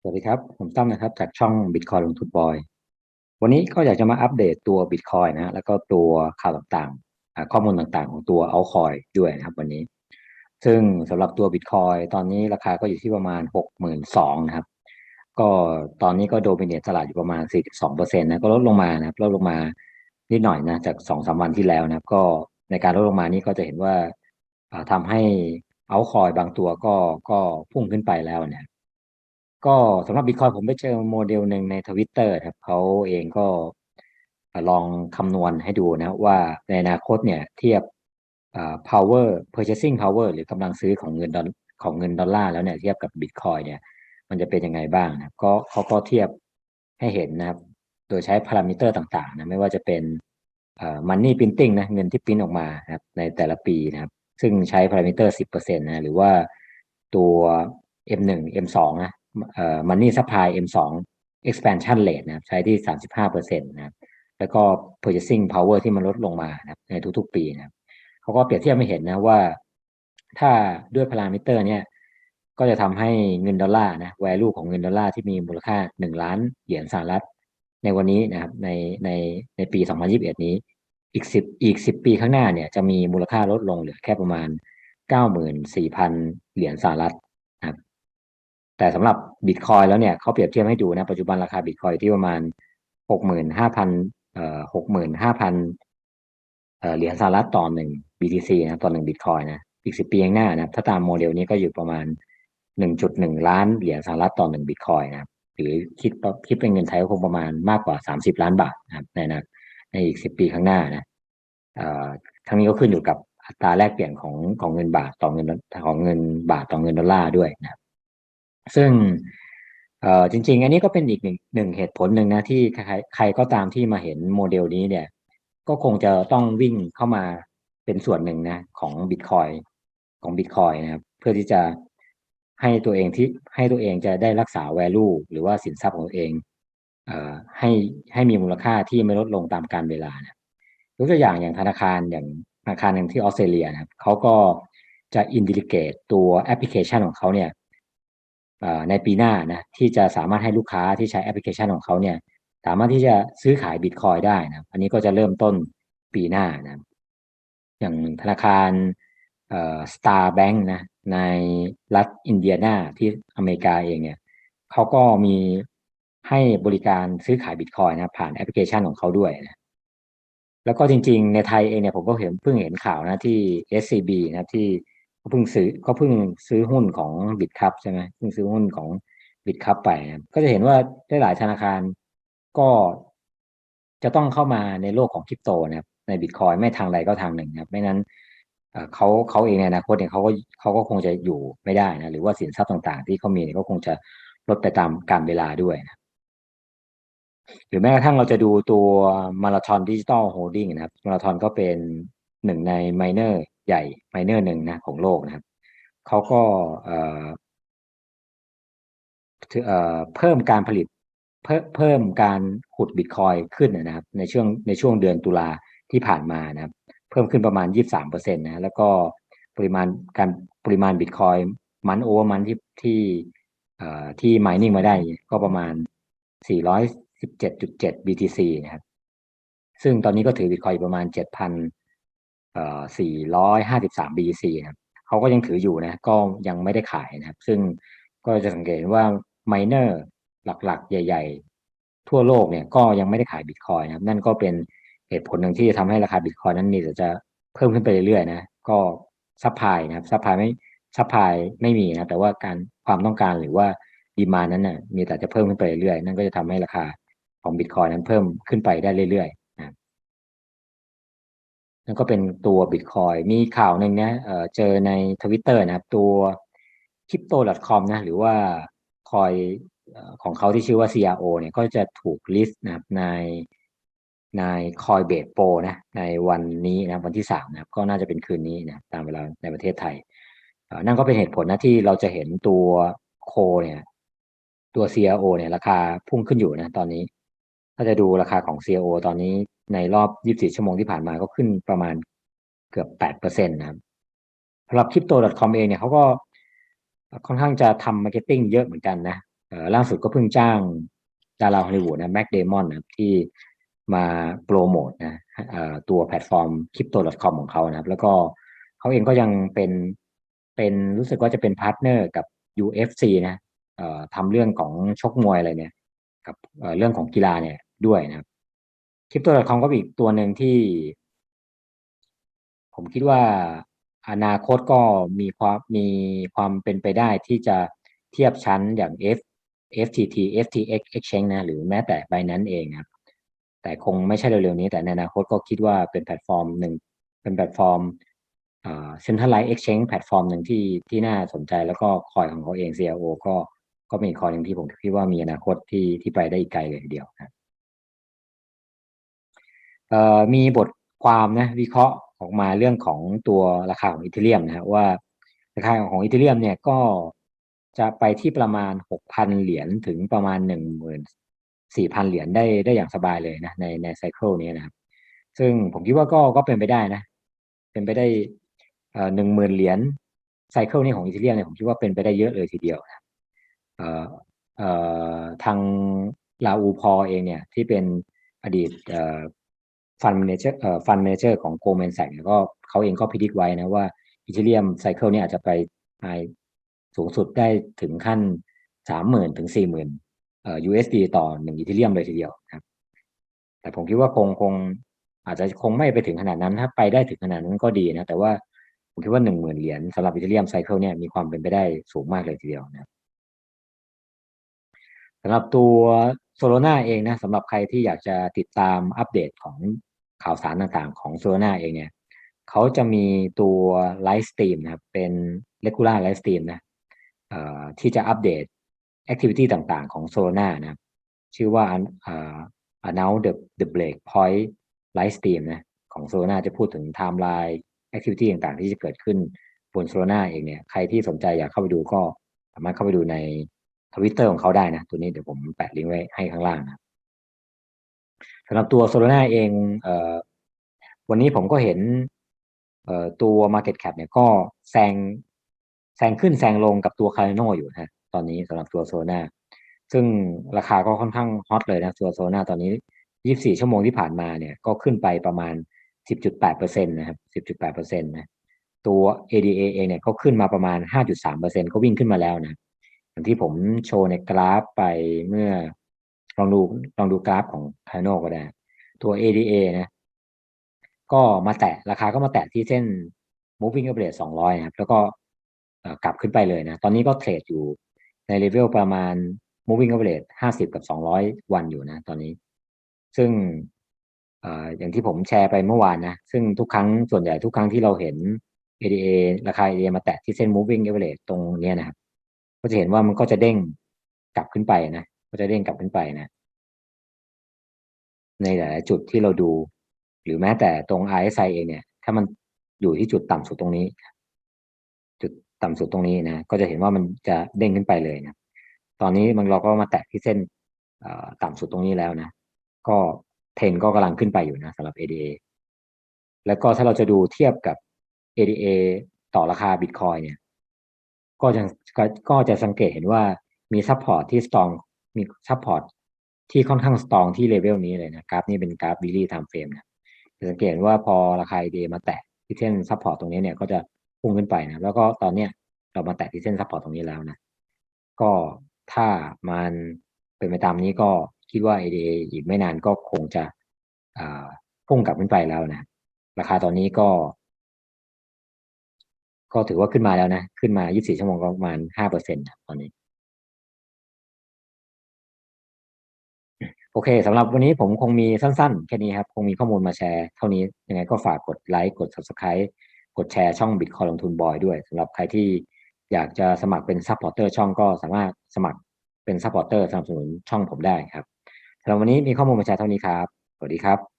สวัสดีครับ ผมตั้มนะครับ จากช่อง Bitcoin ลงทุนบอย วันนี้ก็อยากจะมาอัปเดตตัว Bitcoin นะฮะแล้วก็ตัวข่าวต่างๆ ข้อมูลต่างๆ ของตัว Altcoin ด้วยนะครับ วันนี้ ซึ่งสำหรับตัว Bitcoin ตอนนี้ราคาก็อยู่ที่ประมาณ 62,000นะครับ ก็ตอนนี้ก็โดมิเนตตลาดอยู่ประมาณ 42%นะก็ลดลงมานะครับลดลงมานิดหน่อยนะจากสองสามวันที่แล้วนะครับ ก็ในการลดลงมานี้ก็จะเห็นว่าอ่าทำให้ เอาคอยบางตัวก็ก็พุ่งขึ้นไปแล้วเนี่ยก็สำหรับ Bitcoin ผมไปเจอโมเดลหนึ่งในทวิตเตอร์ครับเขาเองก็ลองคำนวณให้ดูนะว่าในอนาคตเนี่ยเทียบ power purchasing power หรือกำลังซื้อของเงินดอลของเงินดอลลาร์แล้วเนี่ยเทียบกับ Bitcoin เนี่ยมันจะเป็นยังไงบ้างนะก็เขาก็เทียบให้เห็นนะครับ โดยใช้พารามิเตอร์ต่างๆนะไม่ว่าจะเป็น money printing นะเงินที่พิมพ์ออกมานะครับในแต่ละปีนะครับ ซึ่งใช้พารามิเตอร์ 10%นะหรือว่าตัว M1 M2 นะเอ่อ money supply M2 expansion rate นะครับใช้ที่ 35%นะครับแล้วก็ purchasing power ที่มันลดลงมานะครับในทุกๆ ปีนะครับเขาก็เปรียบเทียบให้เห็นนะว่า ถ้าด้วยพารามิเตอร์เนี่ยก็จะทำให้เงินดอลลาร์นะ value ของเงินดอลลาร์ที่มีมูลค่า 1 ล้านเหรียญสหรัฐ ในวันนี้นะครับในในในปี 2021 นี้ อีก10อีก10ปีข้างหน้าเนี่ยจะมีมูลค่าลดลงเหลือแค่ประมาณ94,000เหรียญสหรัฐนะครับ แต่สำหรับบิตคอยแล้วเนี่ยเขาเปรียบเทียบให้ดูนะปัจจุบันราคาบิตคอยที่ประมาณ65,000เอ่อ65,000เอ่อเหรียญสหรัฐต่อหนึ่ง BTC นะต่อหนึ่งบิตคอยนะอีก10ปีข้างหน้านะถ้าตามโมเดลนี้ก็อยู่ประมาณ1.1ล้านเหรียญสหรัฐต่อหนึ่งบิตคอยนะครับหรือคิดคิดเป็นเงินไทยก็คงประมาณมากกว่า30ล้านบาทนะครับในนะ ในอีก10ปีข้างหน้านะทั้งนี้ก็ขึ้นอยู่กับอัตราแลกเปลี่ยนของของเงินบาทต่อเงินของเงินบาทต่อเงินดอลลาร์ด้วยนะครับซึ่งจริง ๆ อันนี้ก็เป็นอีกหนึ่งหนึ่งเหตุผลหนึ่งนะที่ใครใครก็ตามที่มาเห็นโมเดลนี้เนี่ย ก็คงจะต้องวิ่งเข้ามาเป็นส่วนหนึ่งนะของบิตคอยของบิตคอยนะครับเพื่อที่จะให้ตัวเองที่ให้ตัวเองจะได้รักษา value หรือว่าสินทรัพย์ของตัวเอง ให้ให้มีมูลค่าที่ไม่ลดลงตามกาลเวลานะยกตัวอย่างอย่างธนาคารอย่างธนาคารหนึ่งที่ออสเตรเลียนะครับเขาก็จะอินดิลิเกตตัวแอปพลิเคชันของเขาเนี่ยในปีหน้านะที่จะสามารถให้ลูกค้าที่ใช้แอปพลิเคชันของเขาเนี่ยสามารถที่จะซื้อขายบิตคอยได้นะอันนี้ก็จะเริ่มต้นปีหน้านะอย่างธนาคารเอ่อ Star Bank นะในรัฐอินเดียนาที่อเมริกาเองเนี่ยเขาก็มี ให้บริการซื้อขายบิตคอยนะผ่านแอปพลิเคชันของเขาด้วยนะแล้วก็จริง ๆ ในไทยเองเนี่ยผมก็เห็นเพิ่งเห็นข่าวนะที่ SCB นะที่เขาเพิ่งซื้อเขาเพิ่งซื้อหุ้นของบิตคัพใช่ไหมเพิ่งซื้อหุ้นของบิตคัพไปนะก็จะเห็นว่าได้หลายธนาคารก็จะต้องเข้ามาในโลกของคริปโตนะครับในบิตคอยไม่ทางใดก็ทางหนึ่งนะครับไม่นั้นเขาเขาเองในอนาคตเนี่ยเขาก็เขาก็คงจะอยู่ไม่ได้นะหรือว่าสินทรัพย์ต่างๆ ที่เขามีเนี่ยก็คงจะลดไปตามกาลเวลาด้วยนะ หรือแม้กระทั่งเราจะดูตัวมาราธอนดิจิตอลโฮลดิ้งนะครับมาราธอนก็เป็นหนึ่งในไมเนอร์ใหญ่ไมเนอร์หนึ่งนะของโลกนะครับเขาก็เอ่อเพิ่มการผลิตเพิ่มเพิ่มการขุดบิตคอยขึ้นนะครับ ในช่วงในช่วงเดือนตุลาที่ผ่านมานะครับ เพิ่มขึ้นประมาณ 23เปอร์เซ็นต์นะแล้วก็ปริมาณการปริมาณบิตคอยมันโอเวอร์มันที่ที่ที่มายนิ่งมาได้ก็ประมาณ 17.7 BTC นะครับ ซึ่งตอนนี้ก็ถือบิตคอยประมาณ 7,453 BTC นะครับเขาก็ยังถืออยู่นะ ก็ยังไม่ได้ขายนะครับ ซึ่งก็จะสังเกตว่าไมเนอร์หลักๆ ใหญ่ ๆ ทั่วโลกเนี่ยก็ยังไม่ได้ขายบิตคอยนะครับ นั่นก็เป็นเหตุผลหนึ่งที่จะทำให้ราคาบิตคอยนั้นมีแต่จะเพิ่มขึ้นไปเรื่อยๆนะ ก็ซัพพลายนะครับซัพพลายไม่ซัพพลายไม่มีนะ แต่ว่าการความต้องการหรือว่าดีมานั้นนะ่ะมีแต่จะเพิ่มขึ้นไปเรื่อยๆนั่นก็จะทำให้ราคา ของบิตคอยนั้นเพิ่มขึ้นไปได้เรื่อยๆนะนั่นก็เป็นตัวบิตคอยมีข่าวหนึ่งนะเอ่อเจอในทวิตเตอร์นะครับ ตัว crypto.com นะ หรือว่าคอยของเขาที่ชื่อว่า CRO เนี่ยก็จะถูกลิสต์นะครับในในคอยเบ e โปนะ ในวันนี้นะวันที่สามนะครับก็น่าจะเป็นคืนนี้นะตามเวลาในประเทศไทยนั่นก็เป็นเหตุผลนะที่เราจะเห็นตัวโคเนี่ย ตัว CRO เนี่ย ราคาพุ่งขึ้นอยู่นะตอนนี้ ถ้าจะดูราคาของ CRO ตอนนี้ในรอบ 24 ชั่วโมงที่ผ่านมาก็ขึ้นประมาณเกือบ 8%นะครับสำหรับ crypto.com เองเนี่ยเขาก็ค่อนข้างจะทำมาร์เก็ตติ้งเยอะเหมือนกันนะล่าสุดก็เพิ่งจ้างดาราฮอลลีวูดนะแม็กเดมอนนะที่มาโปรโมทนะตัวแพลตฟอร์ม crypto.com ของเขานะครับ แล้วก็เขาเองก็ยังเป็นเป็นรู้สึกว่าจะเป็นพาร์ทเนอร์กับ UFC นะทำเรื่องของชกมวยอะไรเนี่ย กับเรื่องของกีฬาเนี่ย ด้วยนะครับ crypto.com ก็เป็อีกตัวหนึ่งที่ ผมคิดว่าอนาคตก็มีความมีความเป็นไปได้ที่จะเทียบชั้นอย่าง F FTT FTX Exchange นะ หรือแม้แต่ Binance เองครับ แต่คงไม่ใช่เร็วๆนี้ แต่ในอนาคตก็คิดว่าเป็นแพลตฟอร์มหนึ่งเป็นแพลตฟอร์มเอ่อ centralized exchange แพลตฟอร์มหนึ่งที่ที่น่าสนใจแล้วก็คอยของเขาเอง CRO ก็ก็เป็นอีคอยหนึ่งที่ผมคิดว่ามีอนาคตที่ที่ไปได้อีกไกลเลยทีเดียวนะเอ่อ มีบทความนะวิเคราะห์ออกมาเรื่องของตัวราคาของอีเทเรียมนะว่าราคาของอีเทเรียมเนี่ยก็จะไปที่ประมาณหกพันเหรียญถึงประมาณหนึ่งหมื่นสี่พันเหรียญได้ได้อย่างสบายเลยนะในในไซเคิลนี้นะครับ ซึ่งผมคิดว่าก็ก็เป็นไปได้นะ เป็นไปได้หนึ่งหมื่นเหรียญไซเคิลนี้ของอีเทเรียมเนี่ยผมคิดว่าเป็นไปได้เยอะเลยทีเดียวนะเอ่อเอ่อทางลาอูพอเองเนี่ยที่เป็นอดีต ฟันเมเจอร์เอ่อฟันเมเจอร์ของโกลแมนแซกก็เขาเองก็พิจิตไว้นะว่าอีเทเรียมไซเคิลนี่อาจจะไปไฮสูงสุดได้ถึงขั้นสามหมื่นถึงสี่หมื่นเอ่อ USD ต่อหนึ่งอีเทเรียมเลยทีเดียวครับ แต่ผมคิดว่าคงคง อาจจะคงไม่ไปถึงขนาดนั้น ถ้าไปได้ถึงขนาดนั้นก็ดีนะ แต่ว่าผมคิดว่าหนึ่งหมื่นเหรียญสำหรับอีเทเรียมไซเคิลเนี่ยมีความเป็นไปได้สูงมากเลยทีเดียวนะครับสำหรับตัวโซโลนาเองนะสำหรับใครที่อยากจะติดตามอัปเดตของ ข่าวสารต่างๆ ของโซโลนาเองเนี่ยเขาจะมีตัวไลฟ์สตรีมนะครับเป็น regular ไลฟ์สตรีมนะที่จะอัปเดตแอคทิวิตี้ต่างๆ ของโซโลนานะชื่อว่าอ่อ announce the the break point ไลฟ์สตรีมนะของโซโลนาจะพูดถึงไทม์ไลน์แอคทิวิตี้ต่างๆ ที่จะเกิดขึ้นบนโซโลนาเองเนี่ยใครที่สนใจอยากเข้าไปดูก็สามารถเข้าไปดูในทวิตเตอร์ของเขาได้นะ ตัวนี้เดี๋ยวผมแปะลิงก์ไว้ให้ข้างล่างนะ สำหรับตัวโซโลนาเองเอ่อวันนี้ผมก็เห็นเอ่อตัว Market Cap เนี่ยก็แซงแซงขึ้นแซงลงกับตัวคาร์โนอยู่นะตอนนี้สำหรับตัวโซลนาซึ่งราคาก็ค่อนข้างฮอตเลยนะตัวโซลนาตอนนี้ 24 ชั่วโมงที่ผ่านมาเนี่ยก็ขึ้นไปประมาณ 10.8%นะครับ 10.8%นะตัว ADA เองเนี่ยก็ขึ้นมาประมาณ 5.3%ก็วิ่งขึ้นมาแล้วนะอย่างที่ผมโชว์ในกราฟไปเมื่อ ลองดูลองดูกราฟของคาโนก็ได้ ตัว ADA นะ ก็มาแตะราคาก็มาแตะที่เส้น moving average 200นะครับ แล้วก็กลับขึ้นไปเลยนะ ตอนนี้ก็เทรดอยู่ในเลเวลประมาณ moving average 50 กับ 200 วันอยู่นะ ตอนนี้ ซึ่งอย่างที่ผมแชร์ไปเมื่อวานนะ ซึ่งทุกครั้งส่วนใหญ่ทุกครั้งที่เราเห็น ADA ราคา ADA มาแตะที่เส้น moving average ตรงเนี้ยนะครับ ก็จะเห็นว่ามันก็จะเด้งกลับขึ้นไปนะ ก็จะเด้งกลับขึ้นไปนะ ในหลายจุดที่เราดู หรือแม้แต่ตรง RSI เองเนี่ย ถ้ามันอยู่ที่จุดต่ำสุดตรงนี้ จุดต่ำสุดตรงนี้นะ ก็จะเห็นว่ามันจะเด้งขึ้นไปเลยนะ ตอนนี้มันเราก็มาแตะที่เส้นต่ำสุดตรงนี้แล้วนะ ก็เทนก็กำลังขึ้นไปอยู่นะสำหรับ ADA แล้วก็ถ้าเราจะดูเทียบกับ ADA ต่อราคา Bitcoin เนี่ย ก็จะก็จะสังเกตเห็นว่ามีซัพพอร์ตที่สตอง มีซัพพอร์ตที่ค่อนข้างสตองที่เลเวลนี้เลยนะกราฟนี้เป็นกราฟ daily time frame นะจะสังเกตว่าพอราคาเดมาแตะที่เส้นซัพพอร์ตตรงนี้เนี่ยก็จะพุ่งขึ้นไปนะแล้วก็ตอนเนี้ยเรามาแตะที่เส้นซัพพอร์ตตรงนี้แล้วนะก็ถ้ามันเป็นไปตามนี้ก็คิดว่า ADA อีกไม่นานก็คงจะพุ่งกลับขึ้นไปแล้วนะราคาตอนนี้ก็ ก็ถือว่าขึ้นมาแล้วนะ ขึ้นมา 24 ชั่วโมงประมาณ 5%ตอนนี้ โอเคสำหรับวันนี้ผมคงมีสั้นๆ แค่นี้ครับ คงมีข้อมูลมาแชร์เท่านี้ ยังไงก็ฝากกดไลค์ กด Subscribe กดแชร์ช่องบิตคอยลงทุนบอยด้วยสำหรับใครที่อยากจะสมัครเป็นซัพพอร์เตอร์ช่องก็สามารถสมัครเป็นซัพพอร์เตอร์สนับสนุนช่องผมได้ครับสำหรับวันนี้มีข้อมูลมาแชร์เท่านี้ครับ สวัสดีครับ